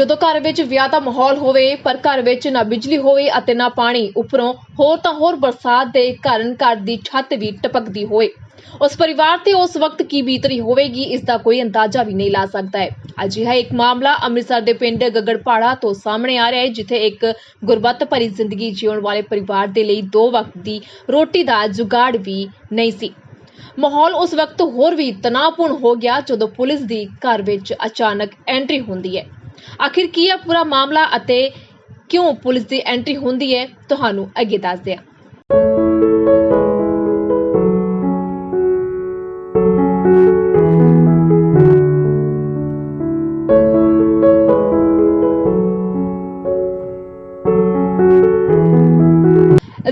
ਜਦੋਂ ਘਰ ਵਿੱਚ ਵਿਆਹ ਦਾ ਮਾਹੌਲ ਹੋਵੇ, ਪਰ ਘਰ ਵਿੱਚ ਨਾ ਬਿਜਲੀ ਹੋਵੇ ਅਤੇ ਨਾ ਪਾਣੀ, ਉੱਪਰੋਂ ਹੋਰ ਤਾਂ ਹੋਰ ਬਰਸਾਤ ਦੇ ਕਾਰਨ ਘਰ ਦੀ ਛੱਤ ਵੀ ਟਪਕਦੀ ਹੋਵੇ। ਉਸ ਪਰਿਵਾਰ ਤੇ ਉਸ ਵਕਤ ਕੀ ਬੀਤ ਹੋਵੇਗੀ, ਇਸ ਦਾ ਕੋਈ ਅੰਦਾਜ਼ਾ ਵੀ ਨਹੀਂ ਲਾ ਸਕਦਾ ਹੈ। ਅਜਿਹਾ ਇੱਕ ਮਾਮਲਾ ਅੰਮ੍ਰਿਤਸਰ ਦੇ ਪਿੰਡ ਗਗੜਪਾੜਾ ਤੋਂ ਸਾਹਮਣੇ ਆ ਰਿਹਾ ਹੈ, ਜਿੱਥੇ ਇੱਕ ਗੁਰਬਤ ਭਰੀ ਜ਼ਿੰਦਗੀ ਜਿਉਣ ਵਾਲੇ ਪਰਿਵਾਰ ਦੇ ਲਈ ਦੋ ਵਕਤ ਦੀ ਰੋਟੀ ਦਾ ਜੁਗਾੜ ਵੀ ਨਹੀਂ ਸੀ। ਮਾਹੌਲ ਉਸ ਵਕਤ ਹੋਰ ਵੀ ਤਣਾਅਪੂਰਨ ਹੋ ਗਿਆ, ਜਦੋਂ ਪੁਲਿਸ ਦੀ ਘਰ ਵਿੱਚ ਅਚਾਨਕ ਐਂਟਰੀ ਹੁੰਦੀ ਹੈ। ਆਖਿਰ ਕੀ ਹੈ ਪੂਰਾ ਮਾਮਲਾ ਅਤੇ ਕਿਉਂ ਪੁਲਿਸ ਦੀ ਐਂਟਰੀ ਹੁੰਦੀ ਹੈ? ਤੁਹਾਨੂੰ ਅੱਗੇ ਦੱਸਦੇ ਹਾਂ।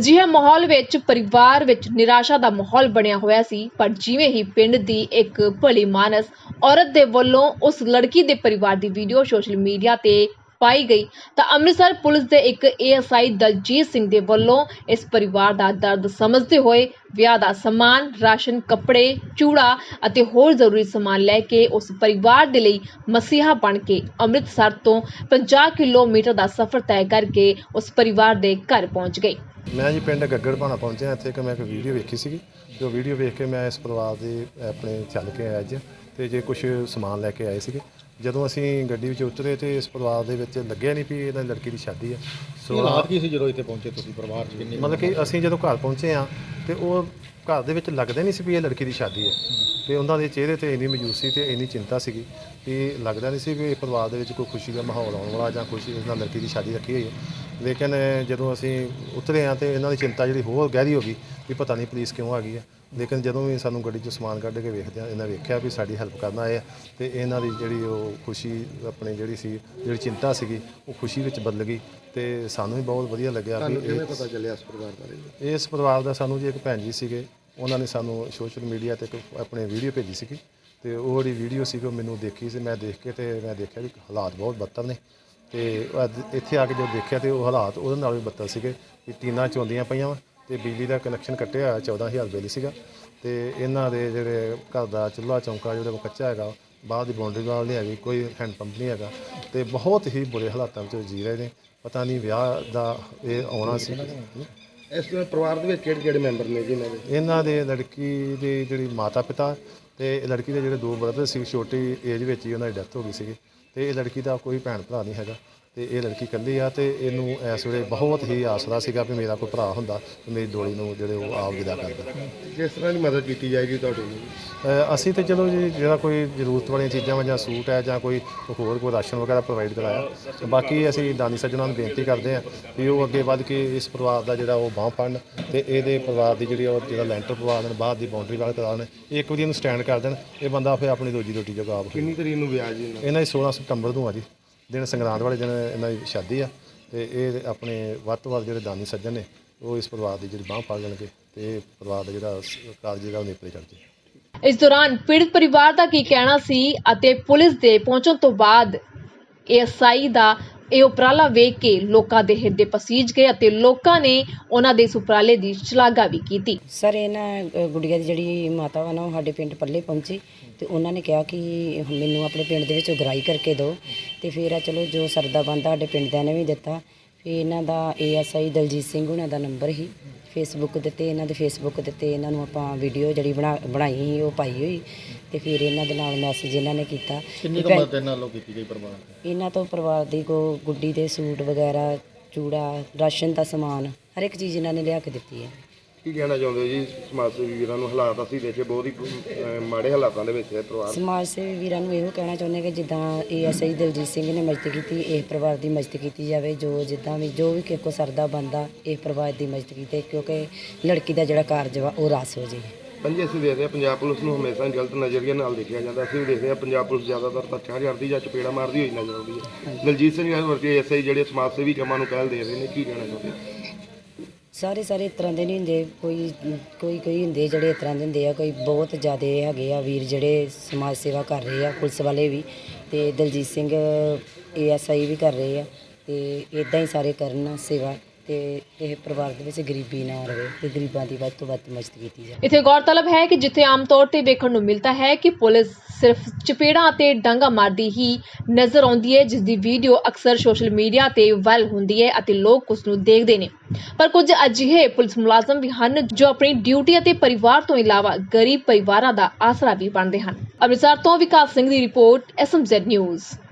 ਅਜਿਹੇ ਮਾਹੌਲ ਵਿੱਚ ਪਰਿਵਾਰ ਵਿੱਚ ਨਿਰਾਸ਼ਾ ਦਾ ਮਾਹੌਲ ਬਣਿਆ ਹੋਇਆ ਸੀ, ਪਰ ਜਿਵੇਂ ਹੀ ਪਿੰਡ ਦੀ ਇੱਕ ਭਲੀ ਮਾਨਸ ਔਰਤ ਦੇ ਵੱਲੋਂ ਉਸ ਲੜਕੀ ਦੇ ਪਰਿਵਾਰ ਦੀ ਵੀਡੀਓ ਸੋਸ਼ਲ ਮੀਡੀਆ ਤੇ ਪਾਈ ਗਈ, ਤਾਂ ਅੰਮ੍ਰਿਤਸਰ ਪੁਲਿਸ ਦੇ ਇੱਕ ਏਐਸਆਈ ਦਲਜੀਤ ਸਿੰਘ ਦੇ ਵੱਲੋਂ ਇਸ ਪਰਿਵਾਰ ਦਾ ਦਰਦ ਸਮਝਦੇ ਹੋਏ ਵਿਆਹ ਦਾ ਸਮਾਨ, ਰਾਸ਼ਨ, ਕੱਪੜੇ, ਚੂੜਾ ਅਤੇ ਹੋਰ ਜ਼ਰੂਰੀ ਸਮਾਨ ਲੈ ਕੇ ਉਸ ਪਰਿਵਾਰ ਦੇ ਲਈ ਮਸੀਹਾ ਬਣ ਕੇ ਅੰਮ੍ਰਿਤਸਰ ਤੋਂ 50 ਕਿਲੋਮੀਟਰ ਦਾ ਸਫ਼ਰ ਤੈਅ ਕਰਕੇ ਉਸ ਪਰਿਵਾਰ ਦੇ ਘਰ ਪਹੁੰਚ ਗਏ। ਮੈਂ ਜੀ ਪਿੰਡ ਗੱਗੜ ਭਾਣਾ ਪਹੁੰਚਿਆ ਇੱਥੇ ਕਿ ਮੈਂ ਇੱਕ ਵੀਡੀਓ ਵੇਖੀ ਸੀਗੀ। ਤੇ ਉਹ ਵੀਡੀਓ ਵੇਖ ਕੇ ਮੈਂ ਇਸ ਪਰਿਵਾਰ ਦੇ ਆਪਣੇ ਚੱਲ ਕੇ ਆਇਆ ਅੱਜ ਤੇ ਜੇ ਕੁਝ ਸਮਾਨ ਲੈ ਕੇ ਆਏ ਸੀਗੇ। ਜਦੋਂ ਅਸੀਂ ਗੱਡੀ ਵਿੱਚ ਉਤਰੇ ਤੇ ਇਸ ਪਰਿਵਾਰ ਦੇ ਵਿੱਚ ਲੱਗਿਆ ਨਹੀਂ ਵੀ ਇਹਨਾਂ ਲੜਕੀ ਦੀ ਸ਼ਾਦੀ ਹੈ ਸੋ ਹਾਲਾਤ ਕੀ ਸੀ ਜਦੋਂ ਇੱਥੇ ਪਹੁੰਚੇ ਤੁਸੀਂ? ਪਰਿਵਾਰ ਚ ਕਿੰਨੇ ਮਤਲਬ ਕਿ ਅਸੀਂ ਜਦੋਂ ਘਰ ਪਹੁੰਚੇ ਆ ਤੇ ਉਹ ਘਰ ਦੇ ਵਿੱਚ ਲੱਗਦਾ ਨਹੀਂ ਸੀ ਵੀ ਇਹ ਲੜਕੀ ਦੀ ਸ਼ਾਦੀ ਹੈ ਤੇ ਉਹਨਾਂ ਦੇ ਚਿਹਰੇ ਤੇ ਇੰਨੀ ਮਯੂਸੀ ਤੇ ਇੰਨੀ ਚਿੰਤਾ ਸੀਗੀ ਕਿ ਲੱਗਦਾ ਨਹੀਂ ਸੀ ਵੀ ਪਰਿਵਾਰ ਦੇ ਵਿੱਚ ਕੋਈ ਖੁਸ਼ੀ ਦਾ ਮਾਹੌਲ ਆਉਣ ਵਾਲਾ ਜਾਂ ਖੁਸ਼ੀ ਇਸ ਨਾਲ ਲੜਕੀ ਦੀ ਸ਼ਾਦੀ ਰੱਖੀ ਹੋਈ ਹੈ। ਲੇਕਿਨ ਜਦੋਂ ਅਸੀਂ ਉਤਰੇ ਆ ਤੇ ਇਹਨਾਂ ਦੀ ਚਿੰਤਾ ਜਿਹੜੀ ਹੋਰ ਗਹਿਰੀ ਹੋ ਗਈ ਵੀ ਪਤਾ ਨਹੀਂ ਪੁਲਿਸ ਕਿਉਂ ਆ ਗਈ ਹੈ। ਲੇਕਿਨ ਜਦੋਂ ਵੀ ਸਾਨੂੰ ਗੱਡੀ 'ਚ ਸਮਾਨ ਕੱਢ ਕੇ ਵੇਖਦੇ ਆ ਇਹਨਾਂ ਵੇਖਿਆ ਵੀ ਸਾਡੀ ਹੈਲਪ ਕਰਨ ਆਏ ਆ ਤੇ ਇਹਨਾਂ ਦੀ ਜਿਹੜੀ ਉਹ ਖੁਸ਼ੀ ਆਪਣੀ ਜਿਹੜੀ ਸੀ ਜਿਹੜੀ ਚਿੰਤਾ ਸੀਗੀ ਉਹ ਖੁਸ਼ੀ ਵਿੱਚ ਬਦਲ ਗਈ ਤੇ ਸਾਨੂੰ ਵੀ ਬਹੁਤ ਵਧੀਆ ਲੱਗਿਆ ਵੀ ਇਹ- ਕਿਵੇਂ ਪਤਾ ਚੱਲਿਆ ਇਸ ਪਰਿਵਾਰ ਬਾਰੇ? ਇਸ ਪਰਿਵਾਰ ਦਾ ਸਾਨੂੰ ਜੀ ਇੱਕ ਭੈਣ ਜੀ ਸੀਗੇ ਉਹਨਾਂ ਨੇ ਸਾਨੂੰ ਸੋਸ਼ਲ ਮੀਡੀਆ ਤੇ ਇੱਕ ਆਪਣੇ ਵੀਡੀਓ ਭੇਜੀ ਸੀਗੀ ਤੇ ਉਹ ਜਿਹੜੀ ਵੀਡੀਓ ਸੀਗੀ ਉਹ ਮੈਨੂੰ ਦੇਖੀ ਸੀ, ਮੈਂ ਦੇਖ ਕੇ ਤੇ ਮੈਂ ਦੇਖਿਆ ਵੀ ਹਾਲਾਤ ਬਹੁਤ ਬੱਤਰ ਨੇ ਤੇ ਅੱਜ ਇੱਥੇ ਆ ਕੇ ਜਦੋਂ ਦੇਖਿਆ ਤੇ ਉਹ ਹਾਲਾਤ ਉਹਦੇ ਨਾਲ ਵੀ ਬੱਤਰ ਸੀਗੇ ਵੀ ਟੀਨਾਂ ਚੋਂਦੀਆਂ ਪਈਆਂ ਵਾ ਤੇ ਬਿਜਲੀ ਦਾ ਕਨੈਕਸ਼ਨ ਕੱਟਿਆ ਹੋਇਆ 14000 ਬਿੱਲ ਸੀਗਾ ਤੇ ਇਹਨਾਂ ਦੇ ਜਿਹੜੇ ਘਰ ਦਾ ਚੁੱਲ੍ਹਾ ਚੌਂਕਾ ਜਿਹੜਾ ਉਹ ਕੱਚਾ ਹੈਗਾ, ਬਾਹਰ ਦੀ ਬਾਉਂਡਰੀ ਵਾਲ ਨਹੀਂ ਹੈਗੀ, ਕੋਈ ਹੈਂਡ ਪੰਪ ਨਹੀਂ ਹੈਗਾ ਤੇ ਬਹੁਤ ਹੀ ਬੁਰੇ ਹਾਲਾਤਾਂ ਵਿੱਚ ਜੀ ਰਹੇ ਨੇ। ਪਤਾ ਨਹੀਂ ਵਿਆਹ ਦਾ ਇਹ ਆਉਣਾ ਸੀ। ਇਸ ਪਰਿਵਾਰ ਦੇ ਵਿੱਚ ਕਿਹੜੇ ਕਿਹੜੇ ਮੈਂਬਰ ਨੇ ਜੀ ਇਹਨਾਂ ਦੇ? ਇਹਨਾਂ ਦੇ ਲੜਕੀ ਦੇ ਜਿਹੜੀ ਮਾਤਾ ਪਿਤਾ ਤੇ ਲੜਕੀ ਦੇ ਜਿਹੜੇ ਦੋ ਬ੍ਰਦਰ ਸੀ, ਛੋਟੀ ਏਜ ਵਿੱਚ ਹੀ ਉਹਨਾਂ ਦੀ ਡੈਥ ਹੋ ਗਈ ਸੀਗੀ ਤੇ ਇਹ ਲੜਕੀ ਦਾ ਕੋਈ ਭੈਣ ਭਰਾ ਨਹੀਂ ਹੈਗਾ। ਤੇ ਇਹ ਲੜਕੀ ਇਕੱਲੀ ਆ ਤੇ ਇਹਨੂੰ ਇਸ ਵੇਲੇ ਬਹੁਤ ਹੀ ਆਸਰਾ ਸੀਗਾ ਵੀ ਮੇਰਾ ਕੋਈ ਭਰਾ ਹੁੰਦਾ ਤੇ ਮੇਰੀ ਡੋਲੀ ਨੂੰ ਜਿਹੜੇ ਉਹ ਆਪ ਵਿਦਾ ਕਰਦਾ ਕਿਸ ਤਰ੍ਹਾਂ ਦੀ ਮਦਦ ਕੀਤੀ ਜਾਏਗੀ ਤੁਹਾਡੀ? ਅ, ਅਸੀਂ ਤੇ ਚਲੋ ਜੀ ਜਿਹੜਾ ਕੋਈ ਜ਼ਰੂਰਤ ਵਾਲੀਆਂ ਚੀਜ਼ਾਂ ਵਾ ਜਾਂ ਸੂਟ ਹੈ ਜਾਂ ਕੋਈ ਹੋਰ ਕੋਈ ਰਾਸ਼ਨ ਵਗੈਰਾ ਪ੍ਰੋਵਾਈਡ ਕਰਾਇਆ ਤੇ ਬਾਕੀ ਅਸੀਂ ਦਾਨੀ ਸੱਜਣਾਂ ਨੂੰ ਬੇਨਤੀ ਕਰਦੇ ਹਾਂ ਵੀ ਉਹ ਅੱਗੇ ਵੱਧ ਕੇ ਇਸ ਪਰਿਵਾਰ ਦਾ ਜਿਹੜਾ ਉਹ ਬਾਂਹ ਫੜਨ ਤੇ ਇਹਦੇ ਪਰਿਵਾਰ ਦੀ ਜਿਹੜੀ ਉਹ ਜਿਹੜਾ ਲੈਂਟਰ ਪਵਾ ਦੇਣ ਬਾਹਰ ਦੀ ਬਾਉਂਡਰੀ ਵਾਲ ਕਰਾ ਦੇਣ ਇੱਕ ਵਾਰੀ ਇਹਨੂੰ ਸਟੈਂਡ ਕਰ ਦੇਣ ਇਹ ਬੰਦਾ ਫਿਰ ਆਪਣੀ ਰੋਜੀ ਰੋਟੀ ਜੋਗਾ ਆਪ ਕਿੰਨੀ ਤਰੀਕ ਨੂੰ ਵਿਆਹ ਜੀ ਇਹਨਾਂ ਇਹਨਾਂ ਦੀ 16 ਸਤੰਬਰ ਨੂੰ ਆ ਜੀ। ਦਿਨ ਸੰਗਰਾਂਦ ਵਾਲੇ ਦਿਨ ਇਹਨਾਂ ਦੀ ਸ਼ਾਦੀ ਆ, ਤੇ ਇਹ ਆਪਣੇ ਵੱਧ ਤੋਂ ਵੱਧ ਜਿਹੜੇ ਦਾਨੀ ਸੱਜਣ ਨੇ, ਉਹ ਇਸ ਪਰਿਵਾਰ ਦੀ ਜਿਹੜੀ ਬਾਂਹ ਫੜ ਲੈਣਗੇ ਤੇ ਪਰਿਵਾਰ ਦਾ ਜਿਹੜਾ ਕਾਰਜ ਜਿਹੜਾ ਉਹ ਨੇਪਰੇ ਚੜ੍ਹ ਜੇ ਇਸ ਦੌਰਾਨ ਪੀੜਤ ਪਰਿਵਾਰ ਦਾ ਕੀ ਕਹਿਣਾ ਸੀ ਅਤੇ ਪੁਲਿਸ ਦੇ ਪਹੁੰਚਣ ਤੋਂ ਬਾਅਦ ਏਐਸਆਈ ਦਾ ਇਹ ਉਪਰਾਲਾ ਵੇਖ ਕੇ ਲੋਕਾਂ ਦੇ ਹਿਰਦੇ ਪਸੀਜ ਗਏ ਅਤੇ ਲੋਕਾਂ ਨੇ ਉਹਨਾਂ ਦੇ ਇਸ ਉਪਰਾਲੇ ਦੀ ਸ਼ਲਾਘਾ ਵੀ ਕੀਤੀ। ਸਰ ਇਹਨਾਂ ਨਾ ਅ, ਗੁੜੀਆ ਦੀ ਜਿਹੜੀ ਮਾਤਾ ਵਾ ਨਾ ਉਹ ਸਾਡੇ ਪਿੰਡ ਪੱਲੇ ਪਹੁੰਚੀ ਤੇ ਉਹਨਾਂ ਨੇ ਕਿਹਾ ਕਿ ਮੈਨੂੰ ਆਪਣੇ ਪਿੰਡ ਦੇ ਵਿੱਚ ਉਗਰਾਈ ਕਰਕੇ ਦਿਓ ਤੇ ਫਿਰ ਆ ਚਲੋ ਜੋ ਸਰਦਾ ਬੰਦਾ ਸਾਡੇ ਪਿੰਡ ਦਿਆਂ ਨੇ ਵੀ ਦਿੱਤਾ ਫਿਰ ਇਹਨਾਂ ਦਾ ਏਐਸਆਈ ਦਲਜੀਤ ਸਿੰਘ ਉਹਨਾਂ ਦਾ ਨੰਬਰ ਸੀ। ਫੇਸਬੁੱਕ ਦਿੱਤੇ ਇਹਨਾਂ ਦੇ ਫੇਸਬੁੱਕ ਦਿੱਤੇ ਇਹਨਾਂ ਨੂੰ ਆਪਾਂ ਵੀਡੀਓ ਜਿਹੜੀ ਬਣਾ ਬਣਾਈ ਸੀ ਉਹ ਪਾਈ ਹੋਈ। ਤੇ ਫਿਰ ਇਹਨਾਂ ਦੇ ਨਾਲ ਮੈਸੇਜ ਇਹਨਾਂ ਨੇ ਕੀਤਾ। ਕਿੰਨੀ ਵੀ ਕੁ ਭੈਣ- ਮਦਦ ਇਹਨਾਂ ਵੱਲੋਂ ਕੀਤੀ ਗਈ ਪਰਿਵਾਰ ਦੀ? ਇਹਨਾਂ ਤੋਂ ਪਰਿਵਾਰ ਦੀ ਕੋ ਗੁੱਡੀ ਦੇ ਸੂਟ ਵਗੈਰਾ ਚੂੜਾ ਰਾਸ਼ਨ ਦਾ ਸਮਾਨ ਹਰ ਇੱਕ ਚੀਜ਼ ਇਹਨਾਂ ਨੇ ਲਿਆ ਕੇ ਦਿੱਤੀ ਹੈ। ਕੀ ਕਹਿਣਾ ਚਾਹੁੰਦੇ ਹੋ ਜੀ ਸਮਾਜ ਸੇਵੀ ਵੀਰਾਂ ਨੂੰ? ਹਾਲਾਤ ਅਸੀਂ ਦੇਖੇ ਬਹੁਤ ਹੀ ਅਹ, ਮਾੜੇ ਹਾਲਾਤਾਂ ਦੇ ਵਿੱਚ ਹੈ ਪਰਿਵਾਰ। ਸਮਾਜ ਸੇਵੀ ਵੀਰਾਂ ਨੂੰ ਇਹੋ ਕਹਿਣਾ ਚਾਹੁੰਦੇ ਕਿ ਜਿੱਦਾਂ ਏਐਸਆਈ ਦਲਜੀਤ ਸਿੰਘ ਨੇ ਮਦਦ ਕੀਤੀ ਇਹ ਪਰਿਵਾਰ ਦੀ ਮਦਦ ਕੀਤੀ ਜਾਵੇ ਜੋ ਜਿੱਦਾਂ ਵੀ ਜੋ ਵੀ ਕਿਸੇ ਕੋ ਸਰਦਾ ਬੰਦਾ ਇਹ ਪਰਿਵਾਰ ਦੀ ਮਦਦ ਕੀਤੇ ਕਿਉਂਕਿ ਲੜਕੀ ਦਾ ਜਿਹੜਾ ਕਾਰਜ ਵਾ ਉਹ ਰਸ ਹੋ ਜੇ ਪੰਜੇ ਅਸੀਂ ਦੇਖਦੇ ਹਾਂ ਪੰਜਾਬ ਪੁਲਿਸ ਨੂੰ ਹਮੇਸ਼ਾ ਹੀ ਗਲਤ ਨਜ਼ਰੀਏ ਨਾਲ ਦੇਖਿਆ ਜਾਂਦਾ। ਅਸੀਂ ਵੀ ਦੇਖਦੇ ਹਾਂ ਪੰਜਾਬ ਪੁਲਿਸ ਜ਼ਿਆਦਾਤਰ ਧੱਕਾ ਕਰਦੀ ਜਾਂ ਚਪੇੜਾ ਮਾਰਦੀ ਹੋਈ ਨਜ਼ਰ ਆਉਂਦੀ ਹੈ। ਦਲਜੀਤ ਸਿੰਘ ਵਰਗੇ ਐਸਆਈ ਜਿਹੜੇ ਸਮਾਜ ਸੇਵੀ ਕੰਮਾਂ ਨੂੰ ਪਹਿਲ ਦੇ ਰਹੇ ਨੇ ਕੀ ਕਹਿਣਾ ਚਾਹੁੰਦੇ ਹੋ? ਸਾਰੇ ਸਾਰੇ ਇਸ ਤਰ੍ਹਾਂ ਦੇ ਨਹੀਂ ਹੁੰਦੇ, ਕੋਈ ਕੋਈ ਕੋਈ ਹੁੰਦੇ ਜਿਹੜੇ ਇਸ ਤਰ੍ਹਾਂ ਦੇ ਹੁੰਦੇ ਆ, ਕੋਈ ਬਹੁਤ ਜ਼ਿਆਦਾ ਹੈਗੇ ਆ ਵੀਰ ਜਿਹੜੇ ਸਮਾਜ ਸੇਵਾ ਕਰ ਰਹੇ ਆ, ਪੁਲਿਸ ਵਾਲੇ ਵੀ ਤੇ ਦਲਜੀਤ ਸਿੰਘ ਏਐਸਆਈ ਵੀ ਕਰ ਰਹੇ ਆ ਤੇ ਇਦਾਂ ਹੀ ਸਾਰੇ ਕਰਨ ਸੇਵਾ ਤੇ ਇਹ ਪਰਿਵਾਰ ਦੇ ਵਿੱਚ ਗਰੀਬੀ ਨਾ ਰਹੇ ਤੇ ਗਰੀਬਾਂ ਦੀ ਵੱਧ ਤੋਂ ਵੱਧ ਮਦਦ ਕੀਤੀ ਜਾਵੇ। ਇੱਥੇ ਗੌਰਤਲਬ ਹੈ ਕਿ ਜਿੱਥੇ ਆਮ ਤੌਰ ਤੇ ਵੇਖਣ ਨੂੰ ਮਿਲਦਾ ਹੈ ਕਿ ਪੁਲਿਸ ਸਿਰਫ ਚਪੇੜਾਂ ਅਤੇ ਡਾਂਗਾ ਮਾਰਦੀ ਹੀ ਨਜ਼ਰ ਆਉਂਦੀ ਹੈ ਜਿਸ ਦੀ ਵੀਡੀਓ ਅਕਸਰ ਸੋਸ਼ਲ ਮੀਡੀਆ ਤੇ ਵਾਇਰਲ ਹੁੰਦੀ ਹੈ ਅਤੇ ਲੋਕ ਉਸ ਨੂੰ ਦੇਖਦੇ ਨੇ। ਪਰ ਕੁਝ ਅਜਿਹੇ ਪੁਲਿਸ ਮੁਲਾਜ਼ਮ ਵੀ ਹਨ ਜੋ ਆਪਣੀ ਡਿਊਟੀ ਅਤੇ ਪਰਿਵਾਰ ਤੋਂ ਇਲਾਵਾ ਗਰੀਬ ਪਰਿਵਾਰਾਂ ਦਾ ਆਸਰਾ ਵੀ ਬਣਦੇ ਹਨ। ਅੰਮ੍ਰਿਤਸਰ ਤੋਂ ਵਿਕਾਸ ਸਿੰਘ ਦੀ report SMZ news